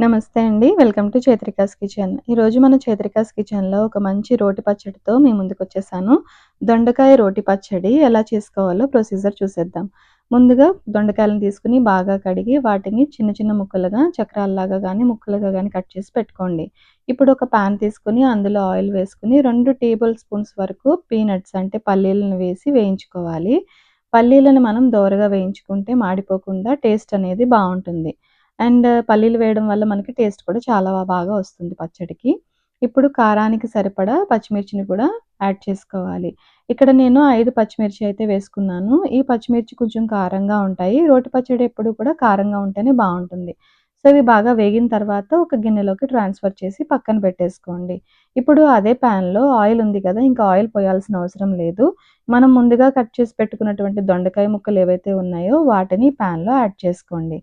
నమస్తే అండి. Welcome to Chaitrika's kitchen. ఈరోజు మన చైత్రికాస్ కిచెన్‌లో ఒక మంచి రోటి పచ్చడితో మీ ముందుకొచ్చేసాను. దొండకాయ రోటి పచ్చడి ఎలా చేసుకోవాలో ప్రొసీజర్ చూసేద్దాం. ముందుగా దొండకాయలను తీసుకుని బాగా కడిగి వాటిని చిన్న చిన్న ముక్కలుగా చక్రాల్లాగా కానీ ముక్కలుగా కానీ కట్ చేసి పెట్టుకోండి. ఇప్పుడు ఒక పాన్ తీసుకొని అందులో ఆయిల్ వేసుకొని రెండు టేబుల్ స్పూన్స్ వరకు పీనట్స్ అంటే పల్లీలను వేసి వేయించుకోవాలి. పల్లీలను మనం దోరగా వేయించుకుంటే మాడిపోకుండా టేస్ట్ అనేది బాగుంటుంది అండ్ పల్లీలు వేయడం వల్ల మనకి టేస్ట్ కూడా చాలా బాగా వస్తుంది పచ్చడికి. ఇప్పుడు కారానికి సరిపడా పచ్చిమిర్చిని కూడా యాడ్ చేసుకోవాలి. ఇక్కడ నేను ఐదు పచ్చిమిర్చి అయితే వేసుకున్నాను. ఈ పచ్చిమిర్చి కొంచెం కారంగా ఉంటాయి. రోటి పచ్చడి ఎప్పుడు కూడా కారంగా ఉంటేనే బాగుంటుంది సో, ఇవి బాగా వేగిన తర్వాత ఒక గిన్నెలోకి ట్రాన్స్‌ఫర్ చేసి పక్కన పెట్టేసుకోండి. ఇప్పుడు అదే పాన్‌లో ఆయిల్ ఉంది కదా! ఇంకా ఆయిల్ పోయాల్సిన అవసరం లేదు. మనం ముందుగా కట్ చేసి పెట్టుకున్నటువంటి దొండకాయ ముక్కలు ఏవైతే ఉన్నాయో వాటిని పాన్‌లో యాడ్ చేసుకోండి.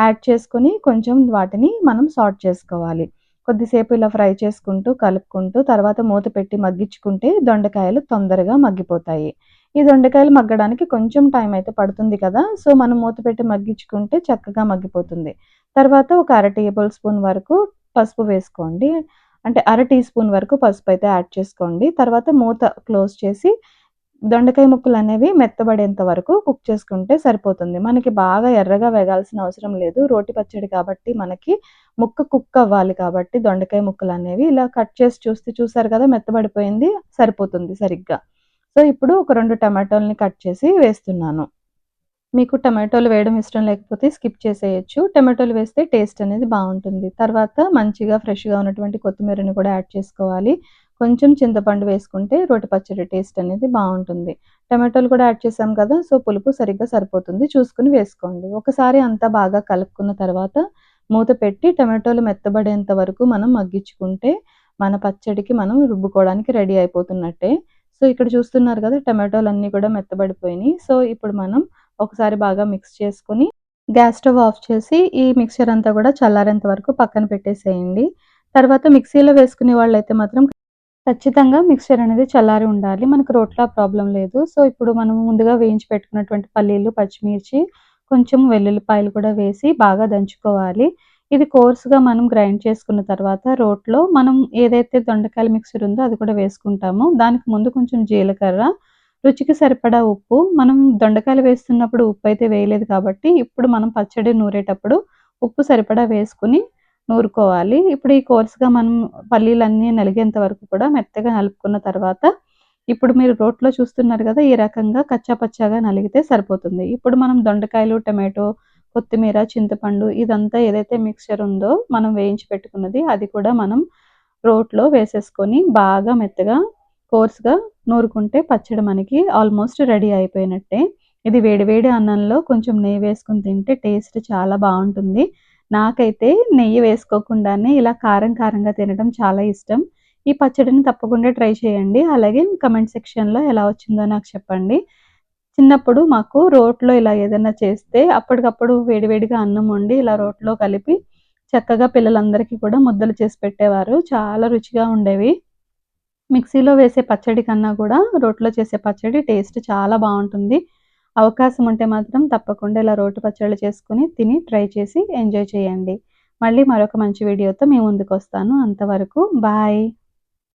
యాడ్ చేసుకొని కొంచెం వాటిని మనం సార్ట్ చేసుకోవాలి. కొద్దిసేపు ఇలా ఫ్రై చేసుకుంటూ, కలుపుకుంటూ తర్వాత మూత పెట్టి మగ్గించుకుంటే దొండకాయలు తొందరగా మగ్గిపోతాయి. ఈ దొండకాయలు మగ్గడానికి కొంచెం టైం అయితే పడుతుంది కదా! సో, మనం మూత పెట్టి మగ్గించుకుంటే చక్కగా మగ్గిపోతుంది. తర్వాత ఒక అర టేబుల్ స్పూన్ వరకు పసుపు వేసుకోండి. అంటే అర టీ స్పూన్ వరకు పసుపు అయితే యాడ్ చేసుకోండి. తర్వాత మూత క్లోజ్ చేసి దొండకాయ ముక్కలనేవి మెత్తబడేంత వరకు కుక్ చేసుకుంటే సరిపోతుంది. మనకి బాగా ఎర్రగా వేగాల్సిన అవసరం లేదు. రోటి పచ్చడి కాబట్టి మనకి ముక్క కుక్ అవ్వాలి కాబట్టి దొండకాయ ముక్కలు అనేవి ఇలా కట్ చేసి చూస్తే చూసారు కదా! మెత్తబడిపోయింది. సరిపోతుంది సరిగ్గా. సో, ఇప్పుడు ఒక రెండు టమాటోలని కట్ చేసి వేస్తున్నాను. మీకు టమాటోలు వేయడం ఇష్టం లేకపోతే స్కిప్ చేసేయచ్చు టమాటోలు వేస్తే టేస్ట్ అనేది బాగుంటుంది తర్వాత మంచిగా ఫ్రెష్‌గా ఉన్నటువంటి కొత్తిమీరని కూడా యాడ్ చేసుకోవాలి. కొంచెం చింతపండు వేసుకుంటే రోటి పచ్చడి టేస్ట్ అనేది బాగుంటుంది టమాటోలు కూడా యాడ్ చేసాం కదా! సో, పులుపు సరిగ్గా సరిపోతుంది. చూసుకొని వేసుకోండి. ఒకసారి అంతా బాగా కలుపుకున్న తర్వాత మూత పెట్టి టమాటోలు మెత్తబడేంత వరకు మనం మగ్గించుకుంటే మన పచ్చడికి మనం రుబ్బుకోవడానికి రెడీ అయిపోతున్నట్టే. సో, ఇక్కడ చూస్తున్నారు కదా! టమాటోలు అన్ని కూడా మెత్తబడిపోయినాయి. సో, ఇప్పుడు మనం ఒకసారి బాగా మిక్స్ చేసుకొని గ్యాస్ స్టవ్ ఆఫ్ చేసి ఈ మిక్సర్ అంతా కూడా చల్లారేంత వరకు పక్కన పెట్టేసేయండి. తర్వాత మిక్సీలో వేసుకునే వాళ్ళైతే మాత్రం ఖచ్చితంగా మిక్స్చర్ అనేది చల్లారి ఉండాలి. మనకు రోట్లో ప్రాబ్లం లేదు. సో, ఇప్పుడు మనం ముందుగా వేయించి పెట్టుకున్నటువంటి పల్లీలు, పచ్చిమిర్చి, కొంచెం వెల్లుల్లిపాయలు కూడా వేసి బాగా దంచుకోవాలి. ఇది కోర్స్‌గా మనం గ్రైండ్ చేసుకున్న తర్వాత రోట్లో మనం ఏదైతే దొండకాయల మిక్సర్ ఉందో అది కూడా వేసుకుంటాము. దానికి ముందు కొంచెం జీలకర్ర, రుచికి సరిపడా ఉప్పు మనం దొండకాయలు వేస్తున్నప్పుడు ఉప్పు అయితే వేయలేదు కాబట్టి ఇప్పుడు మనం పచ్చడి నూరేటప్పుడు ఉప్పు సరిపడా వేసుకొని నూరుకోవాలి. ఇప్పుడు ఈ కోర్స్‌గా మనం పల్లీలన్నీ నలిగేంత వరకు కూడా మెత్తగా నలుపుకున్న తర్వాత ఇప్పుడు మీరు రోట్లో చూస్తున్నారు కదా! ఈ రకంగా కచ్చా పచ్చాగా నలిగితే సరిపోతుంది. ఇప్పుడు మనం దొండకాయలు, టమాటో, కొత్తిమీర, చింతపండు ఇదంతా ఏదైతే మిక్స్చర్ ఉందో మనం వేయించి పెట్టుకున్నది అది కూడా మనం రోట్లో వేసేసుకొని బాగా మెత్తగా కోర్స్‌గా నూరుకుంటే పచ్చడి మనకి ఆల్మోస్ట్ రెడీ అయిపోయినట్టే. ఇది వేడి వేడి అన్నంలో కొంచెం నెయ్యి వేసుకొని తింటే టేస్ట్ చాలా బాగుంటుంది నాకైతే నెయ్యి వేసుకోకుండానే ఇలా కారం కారంగా తినడం చాలా ఇష్టం. ఈ పచ్చడిని తప్పకుండా ట్రై చేయండి. అలాగే కామెంట్ సెక్షన్‌లో ఎలా వచ్చిందో నాకు చెప్పండి. చిన్నప్పుడు మాకు రోట్లో ఇలా ఏదైనా చేస్తే అప్పటికప్పుడు వేడివేడిగా అన్నం వండి ఇలా రోట్లో కలిపి చక్కగా పిల్లలందరికీ కూడా ముద్దలు చేసి పెట్టేవారు. చాలా రుచిగా ఉండేవి. మిక్సీలో వేసే పచ్చడి కన్నా కూడా రోట్లో చేసే పచ్చడి టేస్ట్ చాలా బాగుంటుంది అవకాశం ఉంటే మాత్రం తప్పకుండా ఇలా రోటి పచ్చళ్ళు చేసుకొని తిని ట్రై చేసి ఎంజాయ్ చేయండి. మళ్ళీ మరొక మంచి వీడియోతో మీ ముందుకొస్తాను. అంతవరకు బాయ్.